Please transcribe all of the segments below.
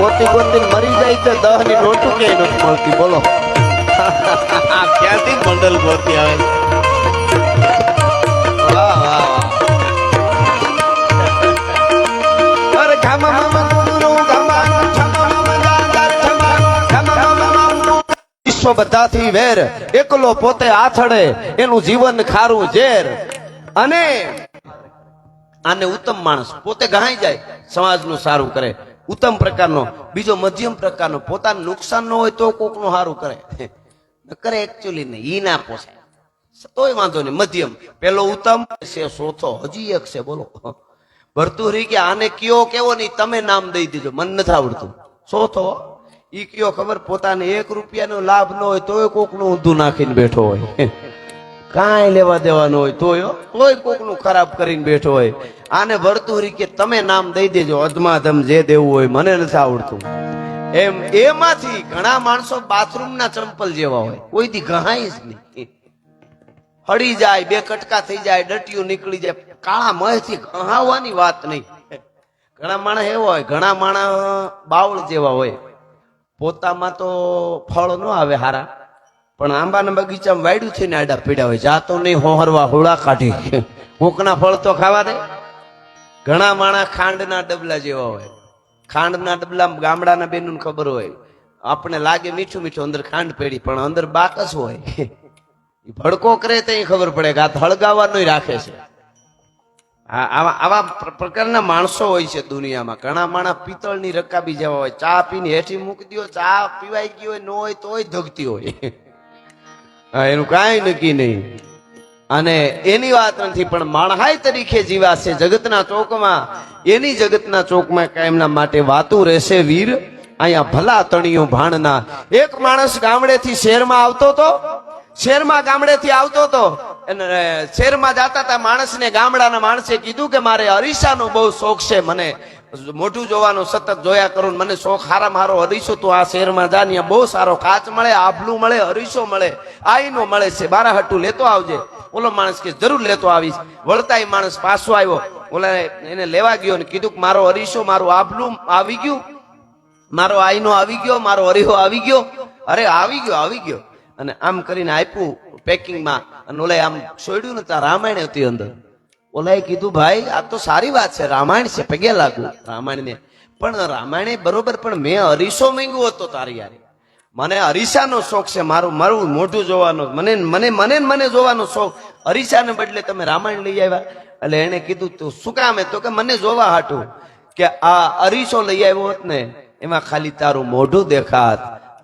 ગોતી ગોતી મરી જાય તો દહની નોટું ક્યાંય નથી મળતી બોલો. ક્યાંથી મંડલ ગોતી આવે? વાહ વાહ વાહ. અરે ઘામા મામા વિશ્વ બધાથી વેર એકલો પોતે આથડે એનું જીવન ખારું ઝેર. અને આને ઉત્તમ માણસ પોતે ગહાઈ જાય સમાજનું સારું કરે. ઉત્તમ પ્રકારનો, બીજો મધ્યમ પ્રકારનો, પોતાનું નુકસાન ન હોય તો કોકનું સારું કરે. કરે એકચ્યુઅલી નહીં, ઈ ના પોસાય. તોય વાંધો નહીં, મધ્યમ. પેલો ઉત્તમ છે, સોથો. હજી એક છે, બોલો. ભરતુરી કે આને કયો કેવો નહીં, તમે નામ દઈ દીધો. મને નથી આવડતું. સોથો. ઈ કયો ખબર? પોતાને એક રૂપિયાનો લાભ ન હોય તોય કોકનું ઊંધું નાખીને બેઠો હોય. કાંઈ લેવા દેવાનું હોય તોય કોઈ કોકનું ખરાબ કરીને બેઠો હોય. આને વર્તુરી કે તમે નામ દઈ દેજો, અધમાધમ જે દેવું હોય, મને નથી આવડતું. એમ એમાંથી ઘણા માણસો બાથરૂમના ચંપલ જેવા હોય. કોઈ થી ગહાય જ નહીં. હળી જાય, બે કટકા થઈ જાય, ડટિયું નીકળી જાય. કાળા મહેથી ઘહાવાની વાત નહીં. ઘણા માણસ એવા હોય, ઘણા માણસ બાવળ જેવા હોય. પોતામાં તો ફળ ન આવે હારા. પણ આંબાના બગીચામાં વાયડું છે ને આડા પીડા હોય. જાતો નહીં હોહરવા હોળા કાઢી. ઊંકના ફળ તો ખાવા દે. ઘણા માણા ખાંડના ડબલા જેવા હોય. ખાંડના ડબલા ગામડાના બેનું ખબર હોય. આપણે લાગે મીઠું મીઠું, અંદર ખાંડ પેડી, પણ અંદર બાકસ હોય. ભડકો કરે તો ખબર પડે કે આ તો રાખે છે. આવા આવા પ્રકારના માણસો હોય છે દુનિયામાં. ઘણા માણસ પિત્તળની રકાબી જેવા હોય. ચા પીને હેઠી મૂકી દો ચા પીવાઈ ગઈ હોય, ન હોય તોય ધગતી હોય. એનું કાંઈ નક્કી નહીં. અને એની વાત નથી, પણ માણહાઈ તરીકે જીવાશે જગતના ચોકમાં. એની જગતના ચોકમાં કાયમના માટે વાતું રહેશે વીર. અહીંયા ભલા તણિયું ભાણના. એક માણસ ગામડેથી શહેરમાં આવતો હતો શહેરમાં ગામડેથી આવતો તો અને શહેરમાં જતા હતા માણસને ગામડાના માણસે કીધું કે મારે અરીસાનો બહુ શોખ છે મને. મોઢું જોવાનો સતત જોયા કરું મને શોખ, હારા મારો હરીશો તું આ શહેરમાં જા ને બહુ સારો કાચ મળે આભલું મળે, હરીશો મળે, આઈનો મળે છે બારા હટું લેતો આવજે. ઓલો માણસ કે જરૂર લેતો આવીશ. વળતા માણસ પાછો આવ્યો. ઓલા એને લેવા ગયો ને કીધું કે મારો અરીસો મારું આભલું આવી ગયું. મારો આઈનો આવી ગયો, મારો હરીહો આવી ગયો. અરે આવી ગયો આવી ગયો. અને આમ કરીને આપ્યું પેકિંગમાં. અને ઓલા આમ છોડ્યું ને ત્યાં રામાયણ હતી અંદર. ઓલાએ કીધું, ભાઈ, આ તો સારી વાત છે, રામાયણ છે, પગે લાગુ. રામાયણને. પણ રામાયણે બરોબર, પણ મેં અરીસો માંગ્યો હતો તારી યારે. મને અરીસાનો શોખ છે, મારું મારું મોઢું જોવાનો, મને મને મને મને જોવાનો શોખ. અરીસાને બદલે તમે રામાયણ લઈ આવ્યા. એટલે એને કીધું, તું શું કામ? તો કે મને જોવા હાટું કે આ અરીસો લઈ આવ્યો હોત ને, એમાં ખાલી તારું મોઢું દેખાત.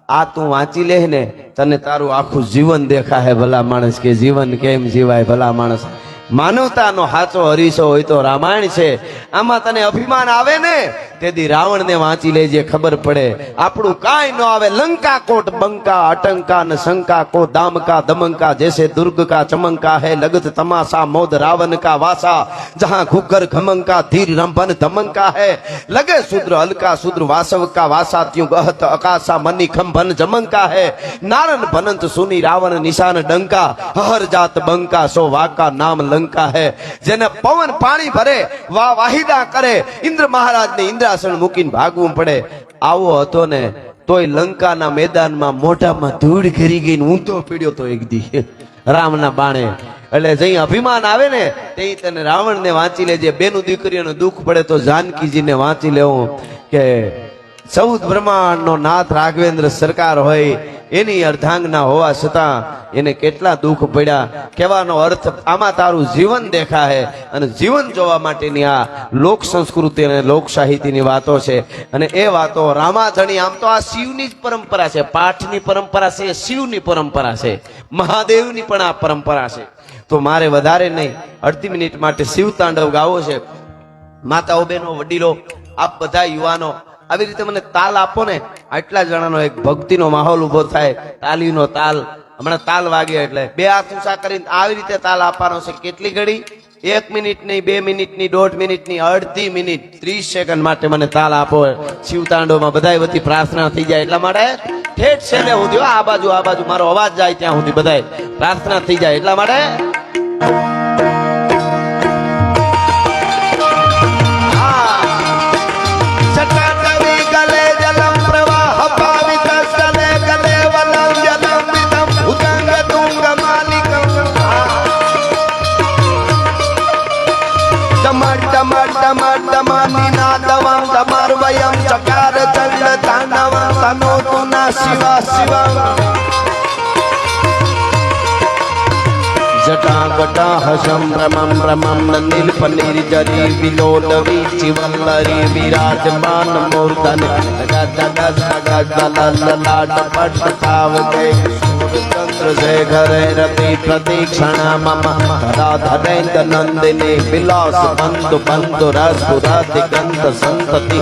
આ તું વાંચી લે ને, તને તારું આખું જીવન દેખાય ભલા માણસ કે જીવન કેમ જીવાય ભલા માણસ. માનવતાનો હાચો હરીસો હોય તો રામાયણ છે. આમાં તને અભિમાન આવે ને? તેથી રાવણ ને વાંચી લેજે, ખબર પડે. આપણું કાંઈ ન આવે. લંકા કોટ બંકા, અટંકા ને શંકા કો, દામકા, દમંકા, જેસે દુર્ગ કા ચમંકા હે, લગત તમાશા, મોદ રાવણ કા વાસા, જહા ઘુગર ઘમંકા, ધીર રંભન ધમંકા હે. લગે શુદ્ર અલકા શુદ્ર વાસવ કા વાસા ત્યું ગહત અકાશા, મની ખંભન જમંકા હે. નારણ ભનંત સુની રાવણ નિશાન ડંકા હર જાત બંકા, સો વાકા નામ લંકા હે. જેને પવન પાણી ભરે વા વાહિદા કરે, ઇન્દ્ર મહારાજને ઇન્દ્રાસન મૂકીને ભાગવું પડે. આવો હતો ને, તોય લંકાના મેદાનમાં મોઢામાં ધૂળ ઘરી ગઈ ઊંધો પીડ્યો તો એક દી. રામના બાણે. એટલે જઈ અભિમાન આવે ને, તે તને રાવણને વાંચી લેજે બેનું દીકરીઓનું દુઃખ પડે તો જાનકીજીને વાંચી લેવું કે ચૌદ બ્રહ્માંડનો નાથ રાઘવેન્દ્ર સરકાર હોય, એની અર્ધાંગના હોવા છતાં એને કેટલા દુઃખ પડ્યા. કહેવાનો અર્થ આમાં તારું જીવન દેખાય અને જીવન જોવા માટેની આ લોક સંસ્કૃતિ અને લોક સાહિત્યની વાતો છે. અને એ વાતો રામાધણી, આમ તો આ શિવની જ પરંપરા છે. પાઠની પરંપરા છે, શિવની પરંપરા છે. મહાદેવની પણ આ પરંપરા છે. તો મારે વધારે નહીં, અડધી મિનિટ માટે શિવ તાંડવ ગાવો છે. માતાઓ, બહેનો, વડીલો, આપ બધા યુવાનો આવી રીતે મને તાલ આપો ને, આટલા જણાનો એક ભક્તિનો માહોલ ઊભો થાય, તાલીનો તાલ. હમણાં તાલ વાગે એટલે બે હાથ ઊંચા કરીને આવી રીતે તાલ આપવાનો છે. કેટલી ઘડી? એક મિનિટ નહીં, બે મિનિટની દોઢ મિનિટની અડધી મિનિટ, ત્રીસ સેકન્ડ માટે મને તાલ આપો. શિવતાંડવમાં બધાય વતી પ્રાર્થના થઈ જાય એટલા માટે ઠેઠ છેલ્લે સુધી. આ બાજુ આ બાજુ, મારો અવાજ જાય ત્યાં સુધી બધાય પ્રાર્થના થઈ જાય એટલા માટે. ચકાર ચંડ તાંડવ તનો તુના શિવા શિવા. જટા ગટા હસમ રમમ રમમ નીલપ નિર્જરી વિલોલ વીચી વલ્લરી વિરાજમાન મૂર્ધન ગદ ગદ ગદ લલાટ પટ થાવ ગઈ ચંદ્ર જય ઘરે રતિ પ્રતીક્ષણા મમ રાધરેન્દ્ર નંદિની વિલાસ બંધુ બંધુ રસ રાધિ ગંધ સંતતિ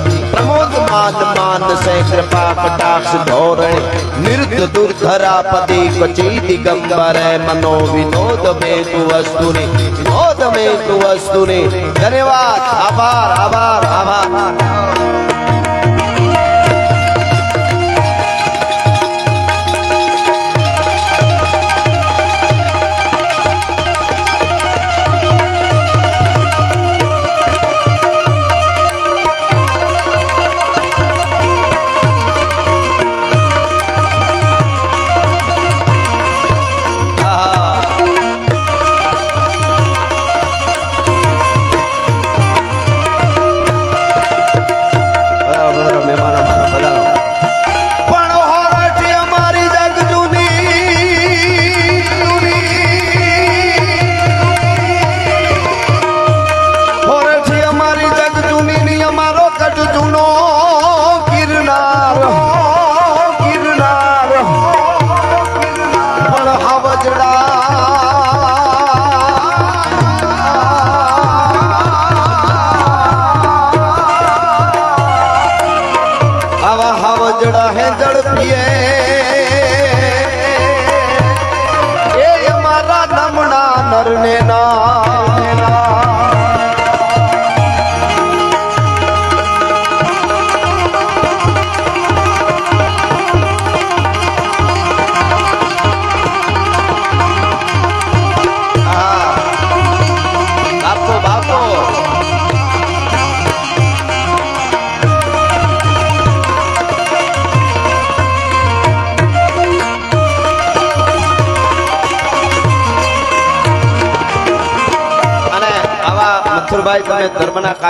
પ્રમોદ માન માન સે કૃપા કટાક્ષ ધોરણે નિર્ધ આભાર આભાર કચી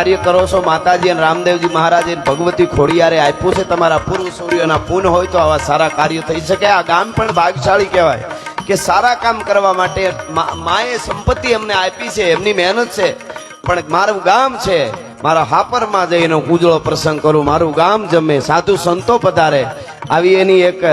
કાર્ય કરો છો માતાજી અને રામદેવજી મહારાજ ભગવતી ખોડિયારે આપ્યું છે. તમારા પૂર્વ સૂર્યના પૂન હોય તો આવા સારા કાર્ય થઈ શકે. આ ગામ પણ ભાગશાળી કહેવાય કે સારા કામ કરવા માટે માએ સંપત્તિ અમને આપી છે, એમની મહેનત છે. પણ મારું ગામ છે, મારા હાપરમાં જઈને ઉજળો પ્રસંગ કરું. મારું ગામ જમે, સાધુ સંતો પધારે. આવી એની એક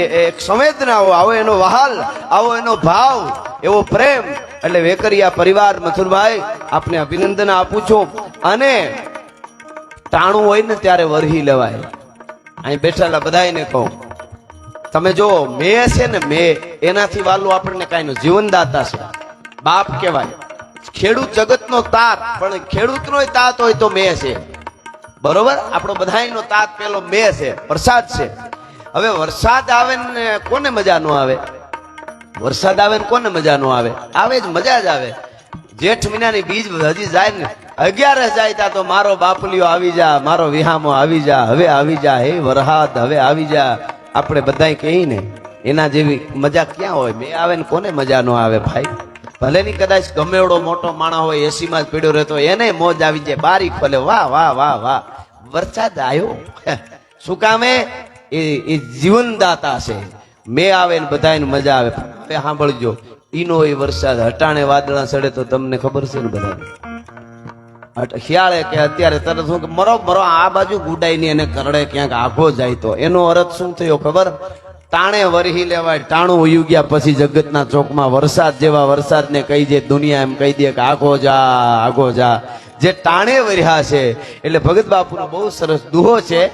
એક સંવેદનાઓ, આવો એનો વહાલ, આવો એનો ભાવ, એવો પ્રેમ. એટલે વેકરિયા પરિવાર મથુરભાઈ, આપને અભિનંદન આપું છું. અને ટાણું હોય ને ત્યારે વરહી લેવાય. અહીં બેઠેલા બધાને કહું. તમે જો, મે છે ને મે, એનાથી વાલું આપણને કાંઈ જીવનદાતા છે. બાપ કહેવાય. ખેડૂત જગતનો તાત, પણ ખેડૂતનો તાત હોય તો મે છે. બરોબર? આપણો બધાયનો તાત પેલો મે છે. વરસાદ છે. હવે વરસાદ આવે ને કોને મજા ન આવે? વરસાદ આવે ને કોને મજા ન આવે? આવે જ, મજા જ આવે. જેઠ મહિનાની બીજ હજી જાય ને અગિયારસ જાય ત્યાં તો મારો બાપલીઓ આવી જા, મારો વિહામો આવી જા, હવે આવી જા, હે વરહાદ, હવે આવી જા. આપણે બધાય કહી ને, એના જેવી મજા ક્યાં હોય? મેં આવે ને કોને મજા ન આવે ભાઈ? ભલે ની કદાચ ગમે એવડો મોટો માણસ હોય એસીમાં જ પીડ્યો રહેતો, એને મોજ આવી જાય બારી ખોલે વાહ વાહ વાહ વાહ. વરસાદ આવ્યો શું કામે એ એ જીવનદાતા છે. મેં આવે ને બધાને મજા આવે. સાંભળજો, ઈનો એ વરસાદ, હટાણે વાદળા ચડે તો તમને ખબર છે ને બધાને? ખ્યાળે કે અત્યારે તરત કે મરો મરો, આ બાજુ ગુડાઈ ની એને કરડે ક્યાંક આઘો જાય તો. એનો અર્થ શું થયો ખબર? તાણે વરહી લેવાય, ટાણું ઉયું ગયા પછી જગતના ચોકમાં વરસાદ જેવા વરસાદને કહી દે, દુનિયા એમ કહી દે કે આઘો જા આઘો જા. જે ટાણે વર્યા છે, એટલે ભગત બાપુનો બહુ સરસ દુહો છે.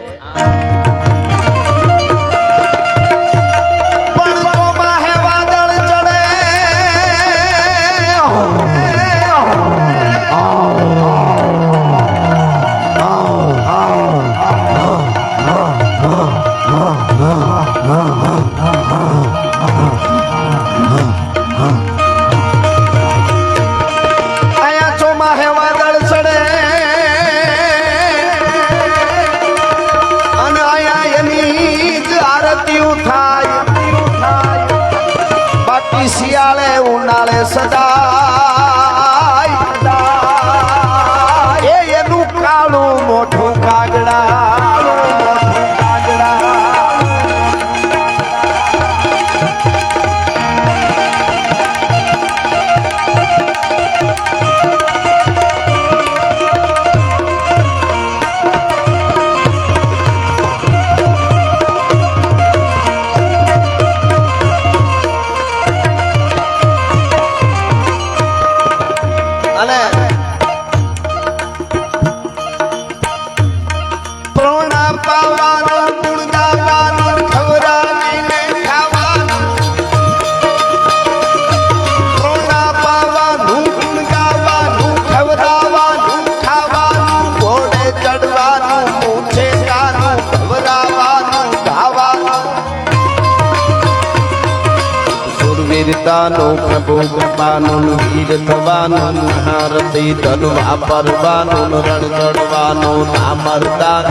બધાનું પ્રભુ કૃપાનું વીર થવાનું હારતી ધન વાપરવાનું રણ ચડવાનું નામરદાર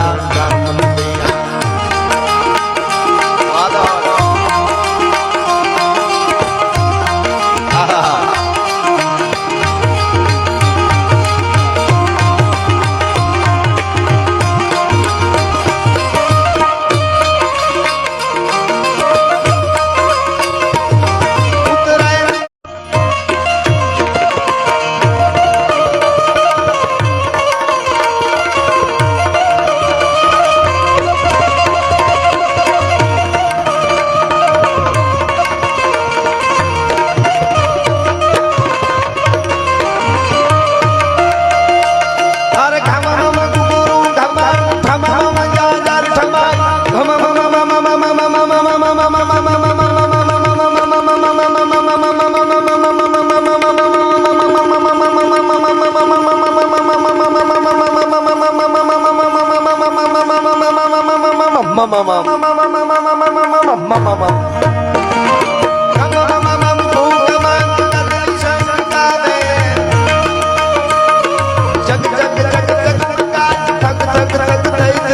જગ જગ જગ જગ જગ જગ જગ જગ જગ જગ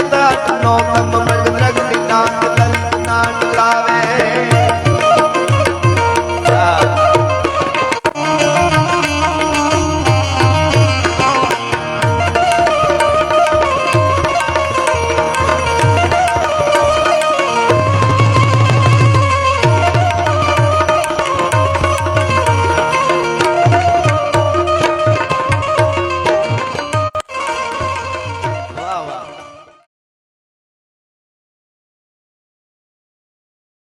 જગ